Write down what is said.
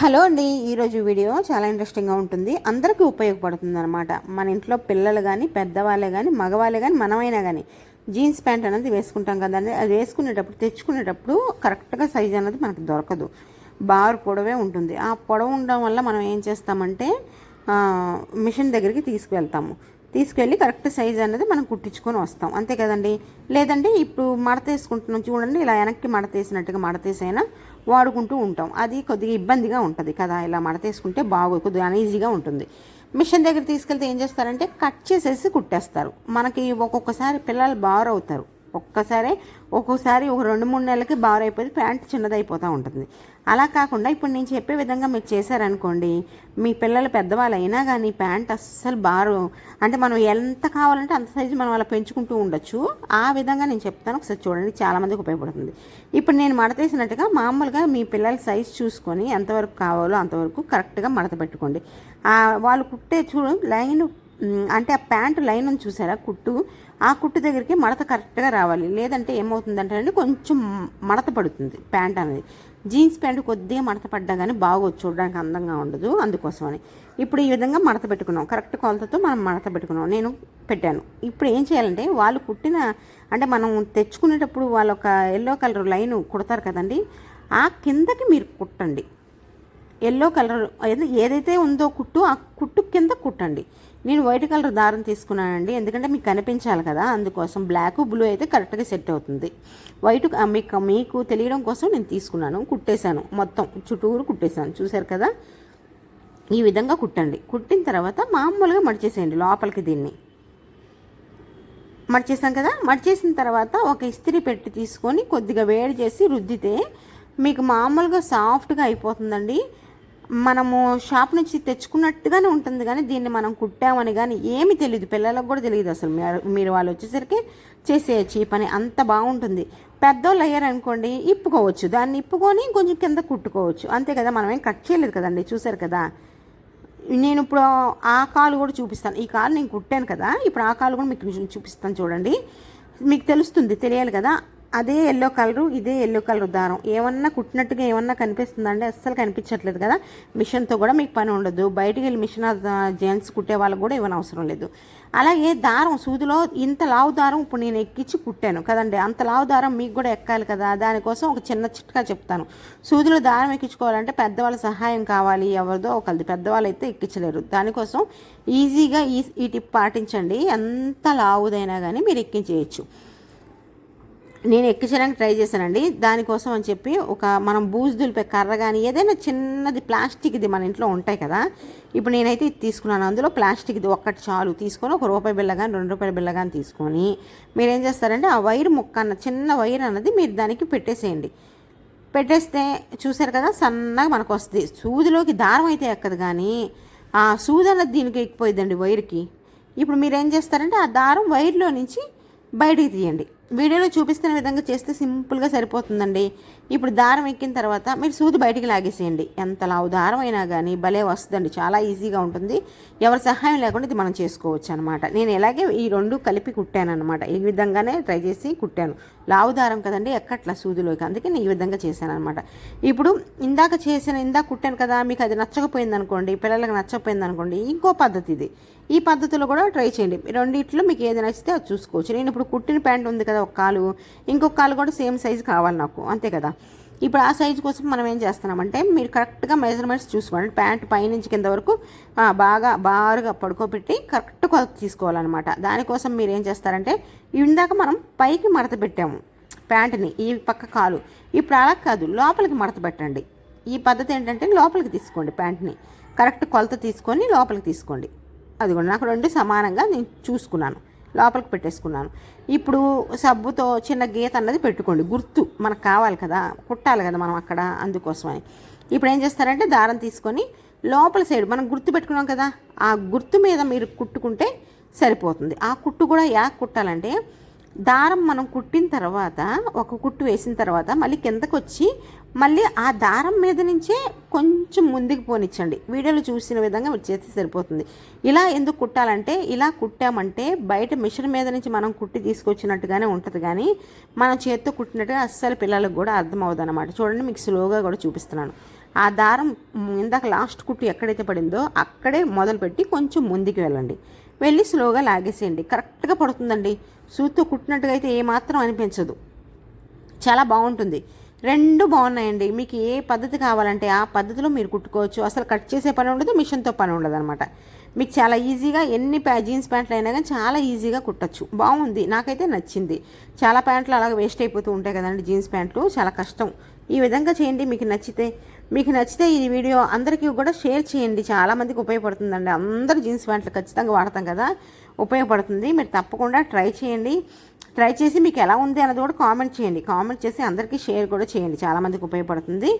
Hello అండి ఈరోజు video చాలా ఇంట్రెస్టింగ్గా ఉంటుంది. అందరికీ ఉపయోగపడుతుంది అనమాట మన ఇంట్లో పిల్లలు కానీ పెద్దవాళ్ళే కానీ మగవాళ్ళే కానీ మనమైనా కానీ జీన్స్ ప్యాంట్ అనేది వేసుకుంటాం కదండి. అది వేసుకునేటప్పుడు తెచ్చుకునేటప్పుడు కరెక్ట్గా సైజ్ అనేది మనకు దొరకదు. బారు పొడవే ఉంటుంది. ఆ పొడవు ఉండడం వల్ల మనం ఏం చేస్తామంటే మిషన్ దగ్గరికి తీసుకువెళ్తాము. తీసుకెళ్ళి కరెక్ట్ సైజ్ అనేది మనం కుట్టించుకొని వస్తాం. అంతే కదండి? లేదంటే ఇప్పుడు మడతేసుకుంటున్నాం చూడండి ఇలా వెనక్కి మడత వేసినట్టుగా మడత వాడుకుంటూ ఉంటాం. అది కొద్దిగా ఇబ్బందిగా ఉంటుంది కదా ఇలా మడత వేసుకుంటే బాగోదు కొద్దిగా అనీజీగా ఉంటుంది. మిషన్ దగ్గర తీసుకెళ్తే ఏం చేస్తారంటే కట్ చేసేసి కుట్టేస్తారు. మనకి ఒక్కొక్కసారి పిల్లలు బారవుతారు ఒక్కసారి ఒక్కోసారి ఒక రెండు మూడు నెలలకి బార్ అయిపోయి ప్యాంట్ చిన్నదైపోతూ ఉంటుంది. అలా కాకుండా ఇప్పుడు నేను చెప్పే విధంగా మీరు చేశారనుకోండి మీ పిల్లలు పెద్దవాళ్ళు అయినా కానీ ప్యాంట్ అస్సలు బారు అంటే మనం ఎంత కావాలంటే అంత సైజు మనం అలా పెంచుకుంటూ ఉండొచ్చు. ఆ విధంగా నేను చెప్తాను ఒకసారి చూడండి చాలామందికి ఉపయోగపడుతుంది. ఇప్పుడు నేను మడతేసినట్టుగా మామూలుగా మీ పిల్లల సైజ్ చూసుకొని ఎంతవరకు కావాలో అంతవరకు కరెక్ట్గా మడత పెట్టుకోండి. వాళ్ళు కుట్టే చూడు లైన్ అంటే ఆ ప్యాంటు లైన్ ఉంది చూసారా కుట్టు? ఆ కుట్టు దగ్గరికి మడత కరెక్ట్గా రావాలి. లేదంటే ఏమవుతుందంటే అండి కొంచెం మడత పడుతుంది ప్యాంట్ అనేది. జీన్స్ ప్యాంట్ కొద్దిగా మడత పడ్డా కానీ బాగోదు చూడడానికి అందంగా ఉండదు అందుకోసమని. ఇప్పుడు ఈ విధంగా మడత పెట్టుకున్నాం. కరెక్ట్ కొలతతో మనం మడత పెట్టుకున్నాం. నేను పెట్టాను. ఇప్పుడు ఏం చేయాలంటే వాళ్ళు కుట్టిన అంటే మనం తెచ్చుకునేటప్పుడు వాళ్ళు ఒక ఎల్లో కలర్ లైన్ కుడతారు కదండి ఆ కిందకి మీరు కుట్టండి. ఎల్లో కలర్ ఏదైతే ఉందో కుట్టు ఆ కుట్టు కింద కుట్టండి. నేను వైట్ కలర్ దారం తీసుకున్నానండి. ఎందుకంటే మీకు కనిపించాలి కదా అందుకోసం బ్లాక్ బ్లూ అయితే కరెక్ట్గా సెట్ అవుతుంది. వైట్ మీకు మీకు తెలియడం కోసం నేను తీసుకున్నాను కుట్టేశాను. మొత్తం చుట్టూరు కుట్టేశాను చూశారు కదా? ఈ విధంగా కుట్టండి. కుట్టిన తర్వాత మామూలుగా మడిచేసేయండి లోపలికి దీన్ని. మడిచేసాం కదా? మడిచేసిన తర్వాత ఒక ఇస్త్రీ పెట్టి తీసుకొని కొద్దిగా వేడి చేసి రుద్దితే మీకు మామూలుగా సాఫ్ట్గా అయిపోతుందండి. మనము షాప్ నుంచి తెచ్చుకున్నట్టుగానే ఉంటుంది కానీ దీన్ని మనం కుట్టామని కానీ ఏమీ తెలియదు పిల్లలకు కూడా తెలియదు అసలు. మీరు- మీరు వాళ్ళు వచ్చేసరికి చేసేయచ్చు ఈ పని అంత బాగుంటుంది. పెద్దోళ్ళు అయ్యారు అనుకోండి ఇప్పుకోవచ్చు. దాన్ని ఇప్పుకొని కొంచెం కింద కుట్టుకోవచ్చు. అంతే కదా మనం ఏం కట్ చేయలేదు కదండి. చూసారు కదా? నేను ఇప్పుడు ఆ కాలు కూడా చూపిస్తాను. ఈ కాలు నేను కుట్టాను కదా. ఇప్పుడు ఆ కాలు కూడా మీకు చూపిస్తాను చూడండి. మీకు తెలుస్తుంది తెలియాలి కదా. అదే ఎల్లో కలరు ఇదే ఎల్లో కలర్ దారం. ఏమన్నా కుట్టినట్టుగా ఏమన్నా కనిపిస్తుందండి? అస్సలు కనిపించట్లేదు కదా? మిషన్తో కూడా మీకు పని ఉండదు. బయటికి వెళ్ళి మిషన్ జెంట్స్ కుట్టే వాళ్ళకి కూడా ఇవ్వని అవసరం లేదు. అలాగే దారం సూదిలో ఇంత లావు దారం ఇప్పుడు నేను ఎక్కించి కుట్టాను కదండి. అంత లావు దారం మీకు కూడా ఎక్కాలి కదా? దానికోసం ఒక చిన్న చిట్కా చెప్తాను. సూదిలో దారం ఎక్కించుకోవాలంటే పెద్దవాళ్ళ సహాయం కావాలి ఎవరిదో ఒకరిది పెద్దవాళ్ళు అయితే ఎక్కించలేరు. దానికోసం ఈజీగా ఈ ఈ టిప్ పాటించండి. ఎంత లావుదైనా కానీ మీరు ఎక్కించేయచ్చు. నేను ఎక్కించడానికి ట్రై చేశానండి. దానికోసం అని చెప్పి ఒక మనం బూజు దులిపే కర్ర కానీ ఏదైనా చిన్నది ప్లాస్టిక్ది మన ఇంట్లో ఉంటాయి కదా. ఇప్పుడు నేనైతే ఇది తీసుకున్నాను. అందులో ప్లాస్టిక్ది ఒక్కటి చాలు. తీసుకొని ఒక రూపాయి బిళ్ళ కానీ రెండు రూపాయల బిల్ల కానీ తీసుకొని మీరు ఏం చేస్తారంటే ఆ వైర్ ముక్క అన్న చిన్న వైర్ అన్నది మీరు దానికి పెట్టేసేయండి. పెట్టేస్తే చూసారు కదా సన్నగా మనకు వస్తుంది. సూదిలోకి దారం అయితే ఎక్కదు కానీ ఆ సూది అన్నది దీనికి ఎక్కిపోయిందండి వైర్కి. ఇప్పుడు మీరు ఏం చేస్తారంటే ఆ దారం వైర్లో నుంచి బయటికి తీయండి. వీడియోలో చూపిస్తున్న విధంగా చేస్తే సింపుల్గా సరిపోతుందండి. ఇప్పుడు దారం ఎక్కిన తర్వాత మీరు సూది బయటికి లాగేసేయండి. ఎంత లావు దారం అయినా కానీ భలే వస్తుందండి. చాలా ఈజీగా ఉంటుంది. ఎవరి సహాయం లేకుండా ఇది మనం చేసుకోవచ్చు అనమాట నేను ఎలాగే ఈ రెండు కలిపి కుట్టాను అనమాట ఈ విధంగానే ట్రై చేసి కుట్టాను. లావు దారం కదండి ఎక్కట్లా సూదిలోకి? అందుకే నేను ఈ విధంగా చేశాను అనమాట ఇప్పుడు ఇందాక చేసిన ఇందాక కుట్టాను కదా మీకు అది నచ్చకపోయింది అనుకోండి పిల్లలకు నచ్చకపోయింది అనుకోండి ఇంకో పద్ధతి ఇది. ఈ పద్ధతిలో కూడా ట్రై చేయండి. రెండిట్లో మీకు ఏది నచ్చితే అది చూసుకోవచ్చు. నేను ఇప్పుడు కుట్టిన ప్యాంట్ ఉంది కదా ఒక కాలు ఇంకొక కాలు కూడా సేమ్ సైజు కావాలి నాకు అంతే కదా. ఇప్పుడు ఆ సైజు కోసం మనం ఏం చేస్తున్నామంటే మీరు కరెక్ట్గా మెజర్మెంట్స్ చూసుకోండి ప్యాంట్ పైనుంచి కింద వరకు బాగా బారుగా పడుకోబెట్టి కరెక్ట్ కొలత తీసుకోవాలన్నమాట. దానికోసం మీరు ఏం చేస్తారంటే ఇందాక మనం పైకి మడత పెట్టాము ప్యాంట్ని ఈ పక్క కాలు. ఇప్పుడు అలా కాదు లోపలికి మడత పెట్టండి. ఈ పద్ధతి ఏంటంటే లోపలికి తీసుకోండి ప్యాంట్ని. కరెక్ట్ కొలత తీసుకొని లోపలికి తీసుకోండి. అది కూడా నాకు రెండు సమానంగా నేను చూసుకున్నాను. లోపలికి పెట్టేసుకున్నాను. ఇప్పుడు సబ్బుతో చిన్న గీత అన్నది పెట్టుకోండి. గుర్తు మనకు కావాలి కదా కుట్టాలి కదా మనం అక్కడ అందుకోసమని. ఇప్పుడు ఏం చేస్తారంటే దారం తీసుకొని లోపల సైడ్ మనం గుర్తు పెట్టుకున్నాం కదా ఆ గుర్తు మీద మీరు కుట్టుకుంటే సరిపోతుంది. ఆ కుట్టు కూడా యా కుట్టాలంటే దారం మనం కుట్టిన తర్వాత ఒక కుట్టు వేసిన తర్వాత మళ్ళీ కిందకు వచ్చి మళ్ళీ ఆ దారం మీద నుంచే కొంచెం ముందుకు పోనిచ్చండి. వీడియోలో చూసిన విధంగా మీరు చేస్తే సరిపోతుంది. ఇలా ఎందుకు కుట్టాలంటే ఇలా కుట్టామంటే బయట మిషన్ మీద నుంచి మనం కుట్టి తీసుకొచ్చినట్టుగానే ఉంటుంది కానీ మనం చేత్తో కుట్టినట్టుగా అస్సలు పిల్లలకు కూడా అర్థం అవ్వదు అనమాట చూడండి మీకు స్లోగా కూడా చూపిస్తున్నాను. ఆ దారం ఇందాక లాస్ట్ కుట్టు ఎక్కడైతే పడిందో అక్కడే మొదలుపెట్టి కొంచెం ముందుకు వెళ్ళండి. వెళ్ళి స్లోగా లాగేసేయండి. కరెక్ట్గా పడుతుందండి. సూత్తో కుట్టినట్టుగా అయితే ఏమాత్రం అనిపించదు. చాలా బాగుంటుంది. రెండు బాగున్నాయండి. మీకు ఏ పద్ధతి కావాలంటే ఆ పద్ధతిలో మీరు కుట్టుకోవచ్చు. అసలు కట్ చేసే పని ఉండదు మిషన్తో పని ఉండదు అనమాట మీకు చాలా ఈజీగా ఎన్ని ప్యా జీన్స్ ప్యాంట్లు అయినా కానీ చాలా ఈజీగా కుట్టచ్చు. బాగుంది. నాకైతే నచ్చింది. చాలా ప్యాంట్లు అలాగ వేస్ట్ అయిపోతూ ఉంటాయి కదండి జీన్స్ ప్యాంట్లు. చాలా కష్టం. ఈ విధంగా చేయండి. మీకు నచ్చితే మీకు నచ్చితే ఈ వీడియో అందరికీ కూడా షేర్ చేయండి. చాలామందికి ఉపయోగపడుతుందండి. అందరూ జీన్స్ ప్యాంట్లు ఖచ్చితంగా వాడతాం కదా ఉపయోగపడుతుంది. మీరు తప్పకుండా ట్రై చేయండి. ట్రై చేసి మీకు ఎలా ఉంది అన్నది కూడా కామెంట్ చేయండి. కామెంట్ చేసి అందరికీ షేర్ కూడా చేయండి. చాలామందికి ఉపయోగపడుతుంది.